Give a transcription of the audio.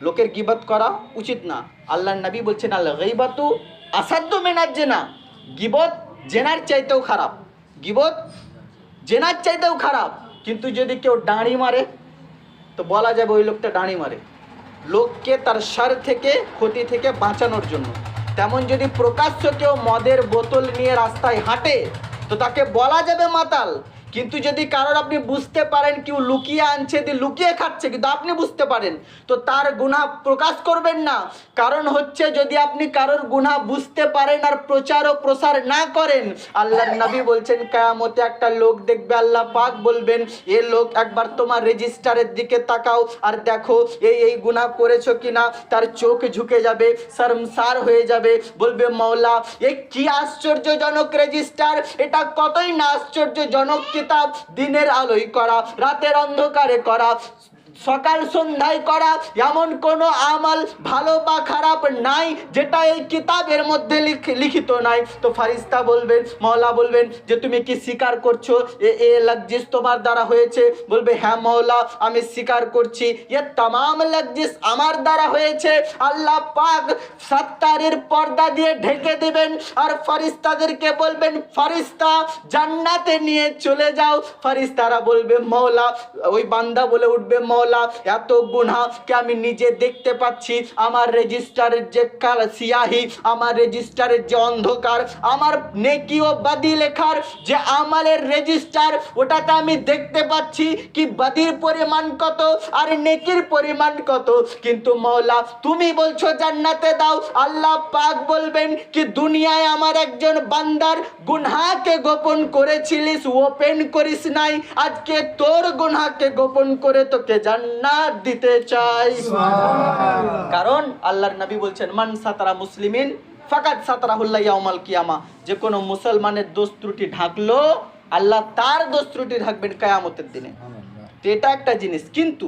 লোকের গিবত করা উচিত না। আল্লাহ নবী বলছেন আল্লাহ গইবাতু আসাধ্য মেনার জেনা। গিবত জেনার চাইতেও খারাপ। গিবত জেনার চাইতেও খারাপ। কিন্তু যদি কেউ ডাঁড়ি মারে, তো বলা যাবে ওই লোকটা ডাঁড়ি মারে। লোককে তার সার থেকে, ক্ষতি থেকে বাঁচানোর জন্য। তেমন যদি প্রকাশ্য কেউ মদের বোতল নিয়ে রাস্তায় হাঁটে, তো তাকে বলা যাবে মাতাল। কিন্তু যদি কারোর আপনি বুঝতে পারেন, কেউ লুকিয়ে আনছে দিয়ে লুকিয়ে খাচ্ছে, কিন্তু আপনি বুঝতে পারেন, তো তার গুণা প্রকাশ করবেন না। কারণ হচ্ছে যদি আপনি কারোর গুণা বুঝতে পারেন আর প্রচার ও প্রসার না করেন, আল্লাহর নবী বলছেন, কেয়ামতে একটা লোক দেখবে, আল্লাহ পাক বলবেন, এ লোক, একবার তোমার রেজিস্টারের দিকে তাকাও, আর দেখো, এই এই গুণা করেছ কিনা? তার চোখ ঝুঁকে যাবে শর্মসার হয়ে যাবে, বলবে মৌলা এ কি আশ্চর্যজনক রেজিস্টার, এটা কতই না আশ্চর্যজনক কিতাব দিনের আলোয় করা রাতের অন্ধকারে করা সকাল সন্ধ্যায় করা এমন কোনো আমাল ভালো বা খারাপ নাই, যেটা এই কিতাবের মধ্যে লিখ- লিখিত নাই। তো ফারিস্তা বলবেন মৌলা বলবেন যে, তুমি কি স্বীকার করছ? এ এ লজ্জিস তোমার দ্বারা হয়েছে? বলবে হ্যাঁ মৌলা আমি স্বীকার করছি। এ তাম লজ্জিস আমার দ্বারা হয়েছে। আল্লাহ পাক সত্তারের পর্দা দিয়ে ঢেকে দিবেন আর ফারিস্তাদেরকে বলবেন, ফারিস্তা, জান্নাতে নিয়ে চলে যাও। ফারিস্তারা বলবে মৌলা ওই বান্দা বলে উঠবে মৌলা এত গুনাকে আমি নিজে দেখতে পাচ্ছি? আমার রেজিস্টারের যে কাল সিয়াহি, আমার রেজিস্টারের যে অন্ধকার, আমার নেকি ও বাদি লেখার যে আমালের রেজিস্টার, ওটাতে আমি দেখতে পাচ্ছি কি বাদির পরিমাণ কত আর নেকির পরিমাণ কত। কিন্তু মৌলা তুমি বলছো জান্নাতে দাও, আল্লাহ পাক বলবেন কি দুনিয়ায় আমার একজন বান্দার গুনহাকে গোপন করেছিলিস, ওপেন করিস নাই, আজকে তোর গুনহাকে গোপন করে তোকে জান্নাত দিতে চাই। কারণ আল্লাহর নবী বলছেন মান সাতারা মুসলিমিন ফাকাত সাতারাহুল্লাহ ইয়াউমাল কিয়ামা। যে কোনো মুসলমানের দোষ ত্রুটি ঢাকলো আল্লাহ তার দোষ ত্রুটি ঢাকবেন কায়ামতের দিনে। এটা একটা জিনিস। কিন্তু